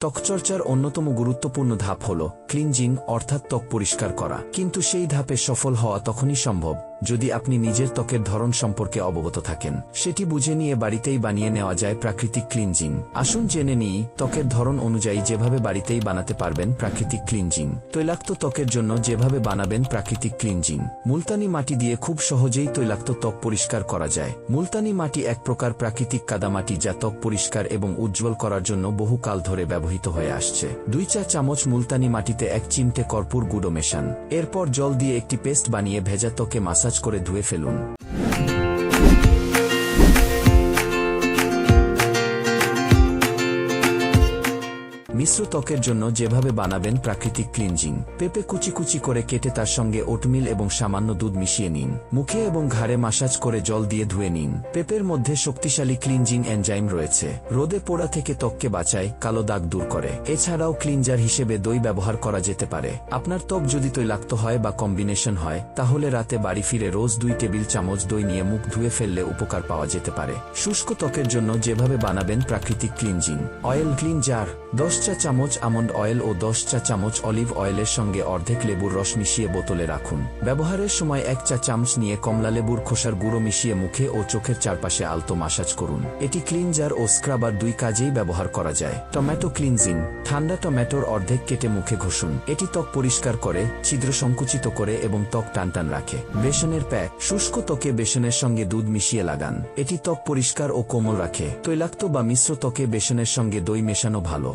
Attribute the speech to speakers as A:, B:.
A: ত্বকচর্চার অন্যতম গুরুত্বপূর্ণ ধাপ হল ক্লিনজিং অর্থাৎ ত্বক পরিষ্কার করা। কিন্তু সেই ধাপে সফল হওয়া তখনই সম্ভব। যদি আপনি নিজের ত্বকের ধরন সম্পর্কে অবগত থাকেন, সেটি বুঝে নিয়ে বাড়িতেই বানিয়ে নেওয়া যায় প্রাকৃতিক ক্লিনজিং। আসুন জেনে নিই, ত্বকের ধরন অনুযায়ী যেভাবে বাড়িতেই বানাতে পারবেন প্রাকৃতিক ক্লিনজিং। তৈলাক্ত ত্বকের জন্য যেভাবে বানাবেন প্রাকৃতিক ক্লিনজিং। মুলতানি মাটি দিয়ে খুব সহজেই তৈলাক্ত ত্বক পরিষ্কার করা যায়। মুলতানি মাটি এক প্রকার প্রাকৃতিক কাদামাটি যা ত্বক পরিষ্কার এবং উজ্জ্বল করার জন্য বহু কাল ধরে ব্যবহৃত হয়ে আসছে। দুই চা চামচ মুলতানি মাটিতে এক চিমটে কর্পূর গুঁড়ো মেশান। এরপর জল দিয়ে একটি পেস্ট বানিয়ে ভেজা ত্বকে মাসাজ করে ধুয়ে ফেলুন। মিশ্র ত্বকের জন্য যেভাবে বানাবেন প্রাকৃতিক ক্লিনজিং, পেঁপে কুচি কুচি করে কেটে তার সঙ্গে ওটমিল এবং সামান্য দুধ মিশিয়ে নিন। মুখে এবং ঘাড়ে মাসাজ করে জল দিয়ে ধুয়ে নিন। পেঁপের মধ্যে শক্তিশালী ক্লিনজিং এনজাইম রয়েছে। রোদে পোড়া থেকে ত্বককে বাঁচায় কালো দাগ দূর করে। এছাড়াও ক্লিনজার হিসেবে দই ব্যবহার করা যেতে পারে। আপনার ত্বক যদি তৈলাক্ত হয় বা কম্বিনেশন হয়, তাহলে রাতে বাড়ি ফিরে রোজ দুই টেবিল চামচ দই নিয়ে মুখ ধুয়ে ফেললে উপকার পাওয়া যেতে পারে। শুষ্ক ত্বকের জন্য যেভাবে বানাবেন প্রাকৃতিক ক্লিনজিং, অয়েল ক্লিনজার, দশ চা চামচ আমন্ড অয়েল ও দশ চা চামচ অলিভ অয়েলের সঙ্গে অর্ধেক লেবুর রস মিশিয়ে বোতলে রাখুন। ব্যবহারের সময় এক চা চামচ নিয়ে কমলা লেবুর খোসার গুঁড়ো মিশিয়ে মুখে ও চোখের চারপাশে আলতো মাসাজ করুন। এটি ক্লিনজার ও স্ক্রাবার দুই কাজেই ব্যবহার করা যায়। টমেটো ক্লিনজিং, ঠান্ডা টমেটোর অর্ধেক কেটে মুখে ঘষুন। এটি ত্বক পরিষ্কার করে, ছিদ্র সংকুচিত করে এবং ত্বক টানটান রাখে। বেসনের প্যাক, শুষ্ক ত্বকে বেসনের সঙ্গে দুধ মিশিয়ে লাগান। এটি ত্বক পরিষ্কার ও কোমল রাখে। তৈলাক্ত বা মিশ্র ত্বকে বেসনের সঙ্গে দই মেশানো ভালো।